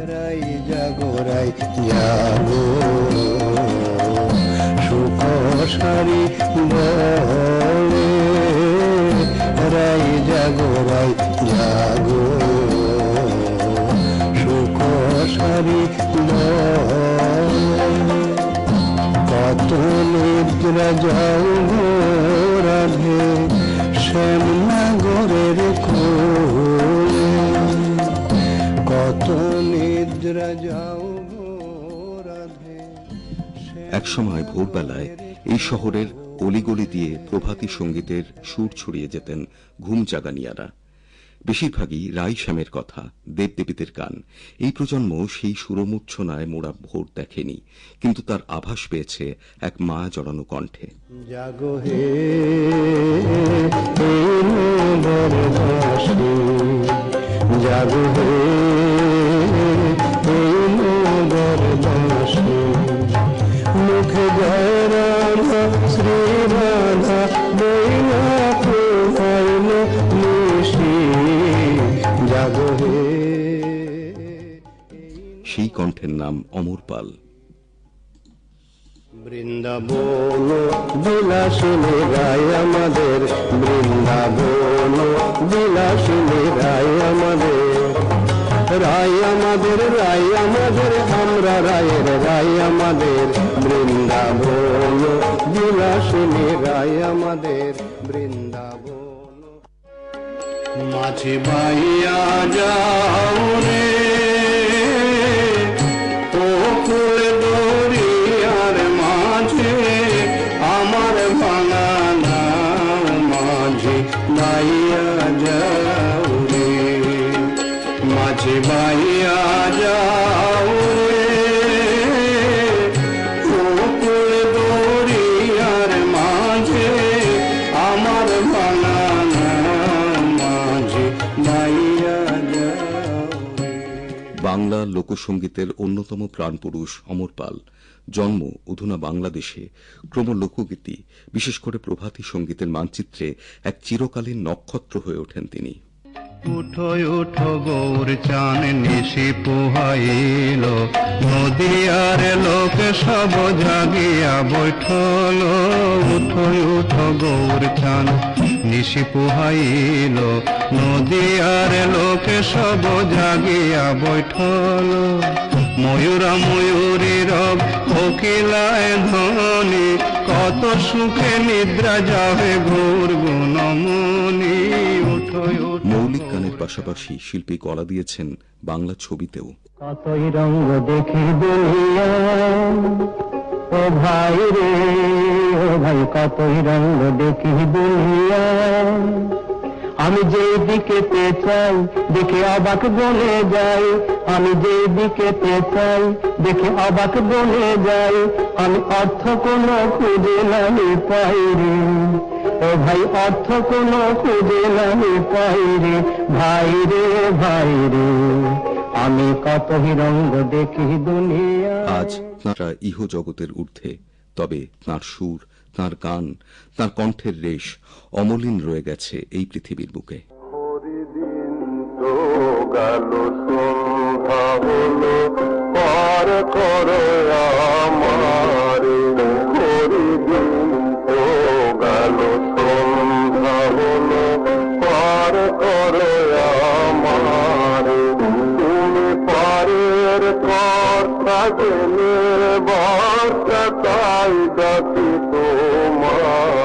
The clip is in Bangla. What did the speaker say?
রাই জাগো রাই জাগো সুখ সারি বলে রাই জাগো রাই জাগো সুখ সারি একসময় ভোরবেলায় এই শহরের অলিগলি দিয়ে প্রভাতী সঙ্গীতের সুর ছড়িয়ে যেতেন ঘুম জাগানিয়ারা বেশিরভাগই রাই শ্যামের কথা দেবদেবীদের গান এই প্রজন্ম সেই সুরমূর্ছনায় মোড়া ভোর দেখেনি কিন্তু তার আভাস পেয়েছে এক মা জড়ানো কণ্ঠে জাগো হে নিশি জাগো হে। সেই কণ্ঠের নাম অমর পাল। বৃন্দাবন বিলাসিনী রায় আমাদের। বৃন্দাবন বিলাসিনী রায় আমাদের। রায় আমাদের রায় আমাদের আমরা রায়ের রায় আমাদের। মাঝে বাইয়া যাও রে। তোরি আর মাঝে, আমার ভাঙা নাও মাঝে বাইয়া যাও রে। মাঝে বাইয়া যাও বাংলা লোকসঙ্গীতের অন্যতম প্রাণপুরুষ অমর পাল। জন্ম অধুনা বাংলাদেশে। ক্রম লোকগীতি বিশেষ করে প্রভাতী সঙ্গীতের মানচিত্রে এক চিরকালীন নক্ষত্র হয়ে ওঠেন তিনি। উঠো উঠো গৌর চান নিশি পুহাইল। নদিয়ার লোক সব জাগিয়া বৈঠল। উঠো উঠো গৌর চান নিশি পুহাইল। নদিয়ার লোক সব জাগিয়া বৈঠল। ময়ূরা ধ্বনি কত সুখে নিদ্রা যাবে ঘোর পাশাপাশি শিল্পী কলা দিয়েছেন বাংলা ছবিতেও। আমি যে দিকে পে চাই, দেখে অবাক বনে যাই। আমি যে দিকে পে চাই, দেখে অবাক বনে যাই। আমি অর্থ কোনো খুঁজে নামি পাই রে। ও ভাই অর্থ কোনো খুঁজে নামি পাই রে। ভাই রে ভাই রে আমি কত রঙ্গ দেখি দুনিয়া। আজ তাঁরা ইহ জগতের ঊর্ধ্বে তবে তাঁর সুর তাঁর গান তাঁর কণ্ঠের রেশ অমলিন রয়ে গেছে এই পৃথিবীর বুকে। হরিদিন সন্ধ্যা হলো পার করো আমারে গেলে বর্ষা তাই তোমার তোমারে।